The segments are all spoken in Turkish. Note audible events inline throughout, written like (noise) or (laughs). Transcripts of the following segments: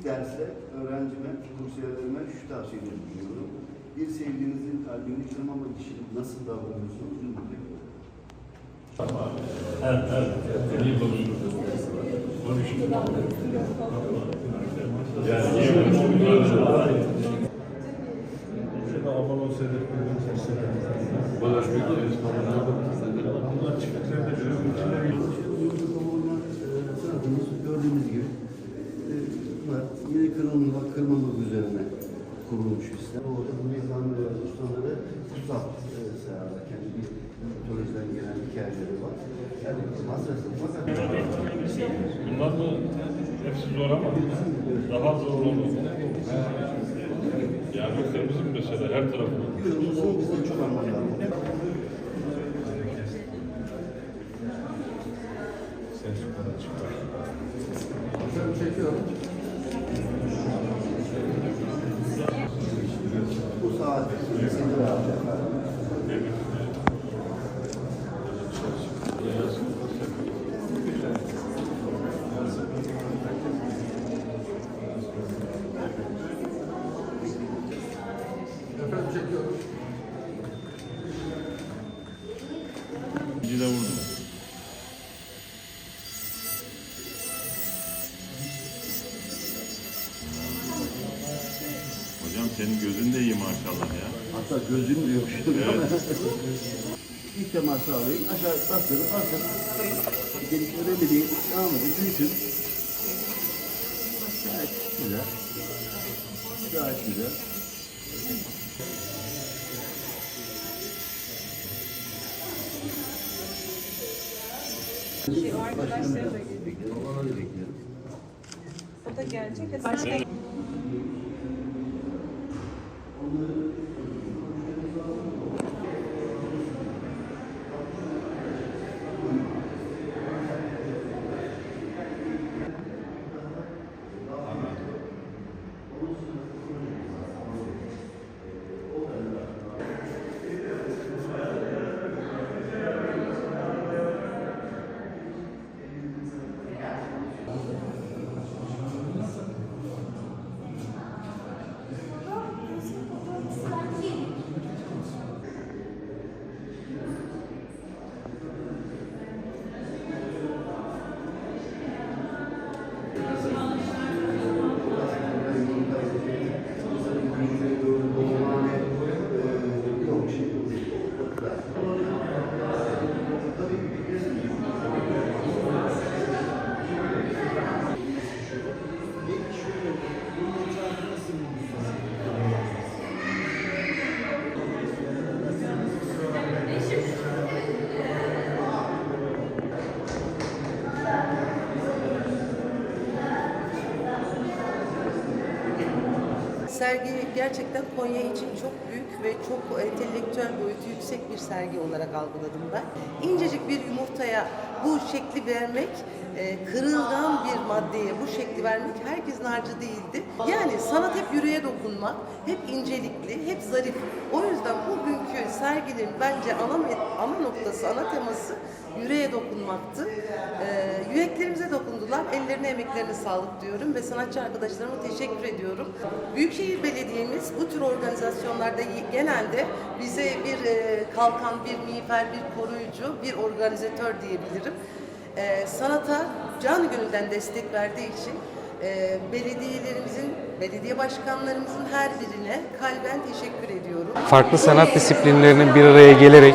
ilk derste öğrencime, kursiyerlerime şu tavsiyeleri bulunuyorum. Bir sevdiğinizin kalbini kırmamak için nasıl davranıyorsunuz? Yumurta yapın. Evet, evet. İyi. Konuşuyoruz. Yani. Bunlar çözümcüler Sanatımız gördüğünüz gibi e, bunlar yeni kırılma, kırmamak üzerine kurulmuş sistem. Orada bu mezan ve ustaları kutsal e, sayarlar. Kendi bir mitolojiden gelen hikayeleri var. Yani masrafı fakat Bunlar mı hepsi zor ama daha zor olur. Yani kırmızı mı mesela her tarafı? Kırmızı bizde çok anlamlı. ses yukarı çıkar. Şöyle çekiyorum. İkinci de vurdum. Hocam senin gözün de iyi maşallah ya. Hatta gözüm de yok şurada. (laughs) İlk temas sağlayın. Aşağı bastırın, bastırın. Gelip önemli değil. Devam edin, büyütün. Gayet güzel. Gayet güzel. Şey, o arkadaşları da geliyor. Onları bekliyorum. O da gelecek. Hadi sen Sergi gerçekten Konya için çok büyük ve çok entelektüel boyutu yüksek bir sergi olarak algıladım ben. İncecik bir yumurtaya bu şekli vermek, e, kırılgan bir maddeye bu şekli vermek herkesin harcı değildi. Yani sanat hep yüreğe dokunmak, hep incelikli, hep zarif. O yüzden bugünkü serginin bence ana, ana noktası, ana teması yüreğe dokunmaktı. E, yüreklerimize dokundular. Ellerine, emeklerine sağlık diyorum ve sanatçı arkadaşlarıma teşekkür ediyorum. Büyükşehir Belediye'miz bu tür organizasyonlarda genelde bize bir e, kalkan, bir miğfer, bir koruyucu, bir organizatör diyebilirim. E, sanata can gönülden destek verdiği için e, belediyelerimizin, belediye başkanlarımızın her birine kalben teşekkür ediyorum. farklı sanat disiplinlerinin bir araya gelerek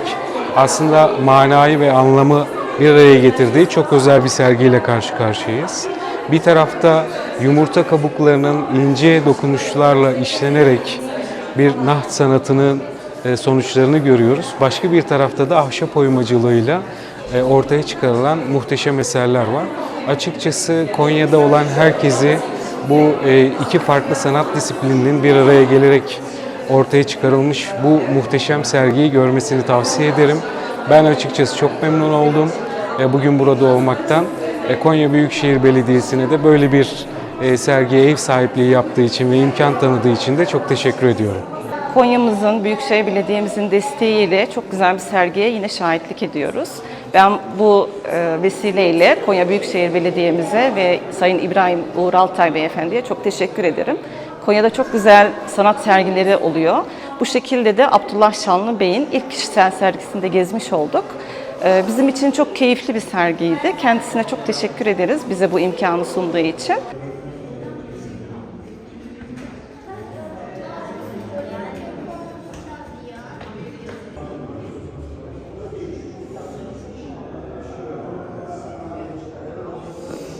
aslında manayı ve anlamı bir araya getirdiği çok özel bir sergiyle karşı karşıyayız. Bir tarafta yumurta kabuklarının ince dokunuşlarla işlenerek bir naht sanatının e, sonuçlarını görüyoruz. Başka bir tarafta da ahşap oymacılığıyla e, ortaya çıkarılan muhteşem eserler var. Açıkçası Konya'da olan herkesi bu e, iki farklı sanat disiplininin bir araya gelerek ortaya çıkarılmış bu muhteşem sergiyi görmesini tavsiye ederim. Ben açıkçası çok memnun oldum e, bugün burada olmaktan. E, Konya Büyükşehir Belediyesi'ne de böyle bir sergiye ev sahipliği yaptığı için ve imkan tanıdığı için de çok teşekkür ediyorum. Konya'mızın, Büyükşehir Belediye'mizin desteğiyle çok güzel bir sergiye yine şahitlik ediyoruz. Ben bu e, vesileyle Konya Büyükşehir Belediye'mize ve Sayın İbrahim Uğur Altay Beyefendi'ye çok teşekkür ederim. Konya'da çok güzel sanat sergileri oluyor. Bu şekilde de Abdullah Şanlı Bey'in ilk kişisel sergisinde gezmiş olduk. Ee, Bizim için çok keyifli bir sergiydi. Kendisine çok teşekkür ederiz bize bu imkanı sunduğu için.